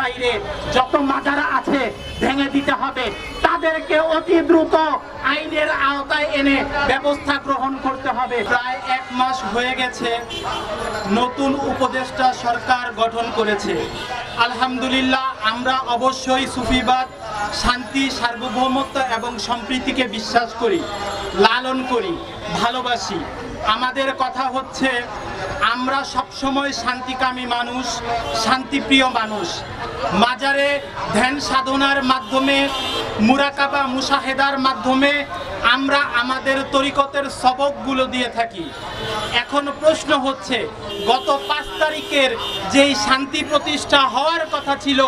বাইরে যত মাজারা আছে ভেঙে দিতে হবে। তাদেরকে অতি দ্রুত আইনের আওতায় এনে ব্যবস্থা গ্রহণ করতে হবে। প্রায় এক মাস হয়ে গেছে নতুন উপদেষ্টা সরকার গঠন করেছে। আলহামদুলিল্লাহ, আমরা অবশ্যই সুফিবাদ, শান্তি, সার্বভৌমত্ব এবং সম্প্রীতিকে বিশ্বাস করি, লালন করি, ভালোবাসি। আমাদের কথা হচ্ছে আমরা সবসময় শান্তিকামী মানুষ, শান্তিপ্রিয় মানুষ। মাজারে ধ্যান সাধনার মাধ্যমে, মুরাকাবা মুসাহেদার মাধ্যমে আমরা আমাদের তরিকতের সবকগুলো দিয়ে থাকি। এখন প্রশ্ন হচ্ছে, গত পাঁচ তারিখের যেই শান্তি প্রতিষ্ঠা হওয়ার কথা ছিল,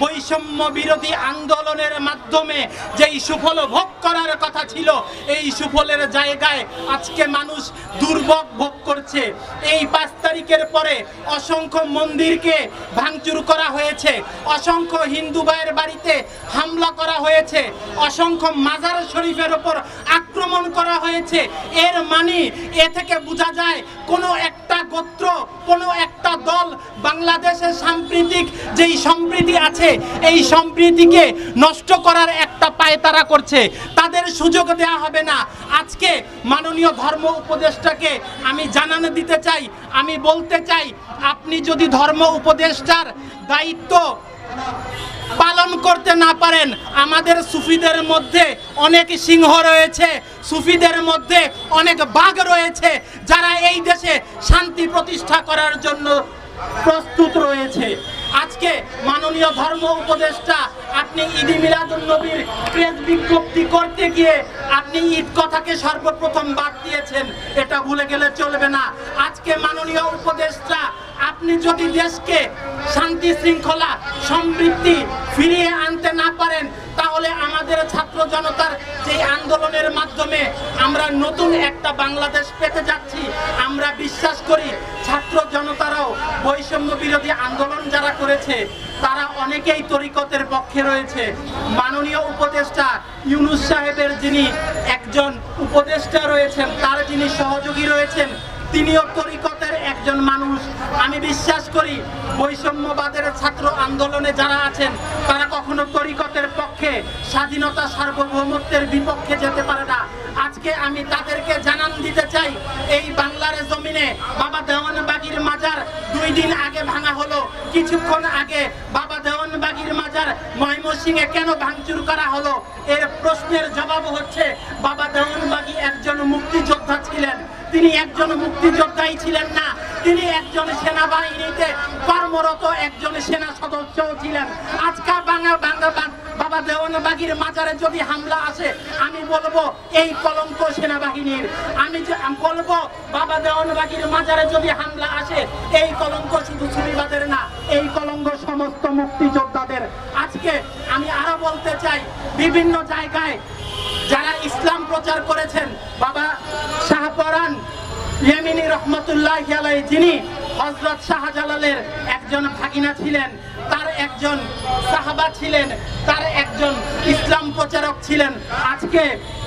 বৈষম্য বিরোধী আন্দোলনের মাধ্যমে যেই সুফল ভোগ করার কথা ছিল, এই সুফলের জায়গায় আজকে মানুষ দুর্ভোগ ভোগ করছে। এই পাঁচ তারিখের পরে অসংখ্য মন্দিরকে ভাঙচুর করা হয়েছে, অসংখ্য হিন্দু ভাইয়ের বাড়িতে হামলা করা হয়েছে, অসংখ্য মাজার শরীফের ওপর আক্রমণ করা হয়েছে। এর মানে এ থেকে বোঝা যায়, কোনো একটা গোত্র, কোনো একটা দল বাংলাদেশের সাম্প্রতিক যেই সম্প্রীতি আছে, এই সম্প্রীতিকে নষ্ট করার একটা পায় তারা করছে। তাদের সুযোগ দেওয়া হবে না। আজকে মাননীয় ধর্ম উপদেষ্টাকে আমি জানানো দিতে চাই, আমি বলতে চাই, আপনি যদি ধর্ম উপদেষ্টার দায়িত্ব পালন করতে না পারেন, আমাদের সুফিদের মধ্যে অনেক সিংহ রয়েছে, সুফিদের মধ্যে অনেক বাঘ রয়েছে, যারা এই দেশে শান্তি প্রতিষ্ঠা করার জন্য প্রস্তুত রয়েছে। আজকে মাননীয় ধর্ম উপদেষ্টা, আপনি ঈদি মিলাদুল নবীর প্রেস বিজ্ঞপ্তি করতে গিয়ে আপনি ঈদ কথাকে সর্বপ্রথম বাদ দিয়েছেন, এটা ভুলে গেলে চলবে না। আজকে মাননীয় উপদেষ্টা আপনি যদি দেশকে শান্তি, শৃঙ্খলা, সমৃদ্ধি ফিরিয়ে আনতে না পারেন, তাহলে আমাদের ছাত্র জনতার যে আন্দোলনের মাধ্যমে আমরা নতুন একটা বাংলাদেশ পেতে যাচ্ছি, আমরা বিশ্বাস করি ছাত্র জনতারাও বৈষম্য বিরোধী আন্দোলন যারা করেছে, তারা অনেকেই তরিকতের পক্ষে রয়েছে। মাননীয় উপদেষ্টা ইউনুস সাহেবের যিনি একজন উপদেষ্টা রয়েছেন, তার যিনি সহযোগী রয়েছেন, তিনিও তরিকতের একজন মানুষ, আমি বিশ্বাস করি বৈষম্যবাদের ছাত্র আন্দোলনে যারা আছেন, তারা কখনো তরিকতের পক্ষে স্বাধীনতা সার্বভৌমত্বের বিপক্ষে যেতে পারে না। আজকে আমি তাদেরকে জানান দিতে চাই, এই বাংলার জমিনে বাবা দেওয়ান বাগির মাজার দুই দিন আগে ভাঙা হলো। কিছুক্ষণ আগে বাবা দেওয়ান বাগির মাজার ময়মনসিংহে কেন ভাঙচুর করা হলো? এর প্রশ্নের জবাব হচ্ছে, বাবা দেওয়ান বাগি একজন মুক্তিযোদ্ধা ছিলেন। তিনি একজন মুক্তিযোদ্ধাই ছিলেন না তিনি একজন সেনাবাহিনীতে কর্মরত, একজন সেনা সদস্যও ছিলেন। আজকা বাংলা বাংলা বাবা দেওয়ানবাগির মাজারে যদি হামলা আসে, আমি বলব এই কলঙ্ক সেনাবাহিনীর। আমি বলব বাবা দেওয়ানবাগির মাজারে যদি হামলা আসে, এই কলঙ্ক শুধু সুবিবাদের না, এই কলঙ্ক সমস্ত মুক্তিযোদ্ধাদের। আজকে আমি আরও বলতে চাই, বিভিন্ন জায়গায় যারা ইসলাম প্রচার করেছেন শাহপরান ইয়েমিনী রহমতুল্লাহ আলাই যিনি হজরত শাহজালালের একজন ভাগিনা ছিলেন, তার একজন সাহাবা ছিলেন, তার একজন ইসলাম প্রচারক ছিলেন। আজকে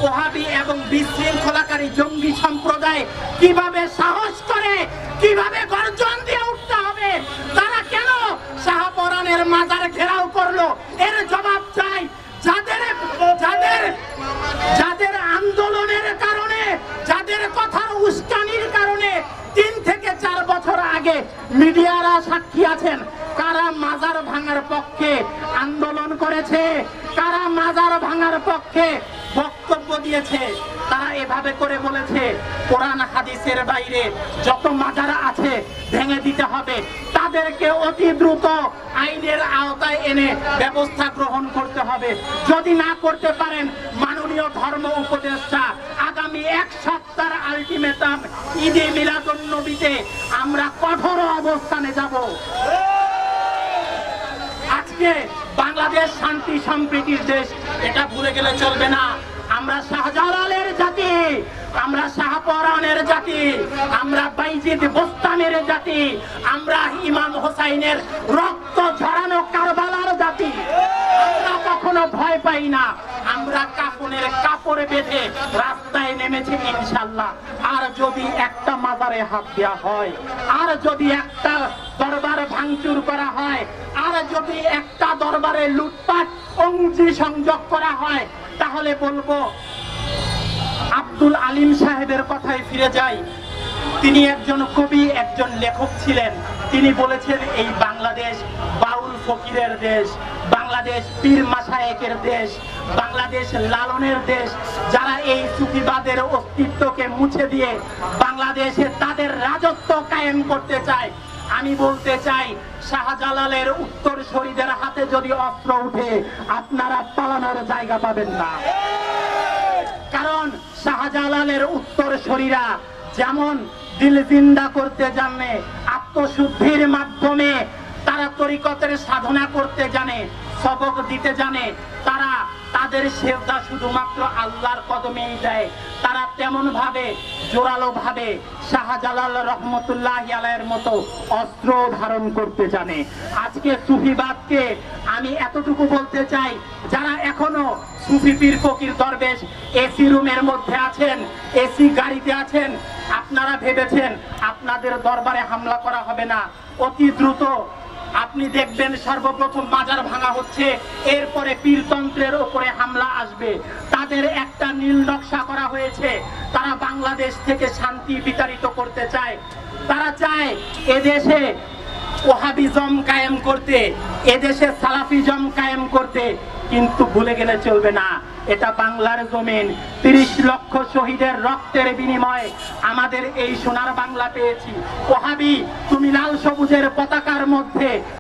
ওহাবি এবং বিশৃঙ্খলাকারী জঙ্গি সম্প্রদায় কীভাবে সাহস করে, কীভাবে গর্জন দিয়ে উঠতে হবে, তারা কেন শাহপরানের মাজার ঘেরাও করল? এর জবাব চাই যাদের যাদের যাদের আন্দোলনের কারণে যাদের কথার উস্কানির কারণে তিন থেকে চার বছর আগে মিডিয়ারা সাক্ষী আছেন কারা মাজার ভাঙার পক্ষে আন্দোলন করেছে কারা মাজার ভাঙার পক্ষে বক্তব্য দিয়েছে, তারা এভাবে করে বলেছে, কোরআন হাদিসের বাইরে যত মাজারা আছে ভেঙে দিতে হবে, তাদেরকে অতি দ্রুত আইনের আওতায় এনে ব্যবস্থা গ্রহণ করতে হবে। যদি না করতে পারেন, মাননীয় ধর্ম উপদেষ্টা, আগামী এক সপ্তাহ আলটিমেটাম ঈদে মিলাদুন নবীতে আমরা কঠোর অবস্থানে যাব। আজকে বাংলাদেশ শান্তি সম্প্রীতির দেশ, এটা ভুলে গেলে চলবে না। আমরা শাহজালালের জাতি, আমরা শাহপরানের জাতি, আমরা বাইজিদ বোস্তানের জাতি, আমরা ইমাম হোসাইনের রক্ত ঝরানো কারবালার জাতি। আমরা কখনো ভয় পাই না। আমরা কাপনের কাপড়ে বেঁধে রাস্তায় নেমেছি ইনশাল্লাহ। আর যদি একটা মাজারে হাত দেওয়া হয়, আর যদি একটা ভাঙচুর করা হয়। আর যদি একটা দরবারে লুটপাট, অংশী সংযোগ করা হয়, তাহলে বলব, আব্দুল আলিম সাহেবের কথায় ফিরে যাই। তিনি একজন কবি, একজন লেখক ছিলেন। তিনি বলেছেন, এই বাংলাদেশ বাউল ফকিরের দেশ, বাংলাদেশ পীর মাসায়েকের দেশ, বাংলাদেশ লালনের দেশ। যারা এই সুফিবাদের অস্তিত্বকে মুছে দিয়ে বাংলাদেশে তাদের রাজত্ব কায়েম করতে চায় আমি বলতে চাই, শাহজালালের উত্তর শরীদের হাতে যদি অস্ত্র উঠে, আপনারা পালানোর জায়গা পাবেন না। কারণ শাহজালালের উত্তর শরীরা যেমন দিল জিন্দা করতে জানে, আত্মশুদ্ধির মাধ্যমে তারা তরিকতের সাধনা করতে জানে, সবক দিতে জানে, তারা তাদের সেবদা শুধুমাত্র আল্লাহর কদমেই দেয়। তারা তেমন ভাবে জোরালো ভাবে শাহজালাল রহমতুল্লাহ আলাইয়ের মতো অস্ত্র ধারণ করতে জানে। আজকে সুফিবাদকে আমি এতটুকু বলতে চাই, যারা এখনও সুফি পীর ফকির দরবেশ, এসি রুমের মধ্যে আছেন, এসি গাড়িতে আছেন, আপনারা ভেবেছেন আপনাদের দরবারে হামলা করা হবে না। অতি দ্রুত আপনি দেখবেন সর্বপ্রথম বাজার ভাঙা হচ্ছে, এরপরে পীরতন্ত্রের ওপরে হামলা আসবে। তাদের একটা নীল নকশা করা হয়েছে, তারা বাংলাদেশ থেকে শান্তি বিতাড়িত করতে চায়। তারা চায় এদেশে ওহাবিজম কায়েম করতে, এদেশে সালাফিজম কায়েম করতে, কিন্তু ভুলে গেলে চলবে না। এটা বাংলার জমিন। তিরিশ লক্ষ শহীদের রক্তের বিনিময়ে আমাদের এই সোনার বাংলা পেয়েছি। ওহাবি, তুমি লাল সবুজের পতাকার মধ্যে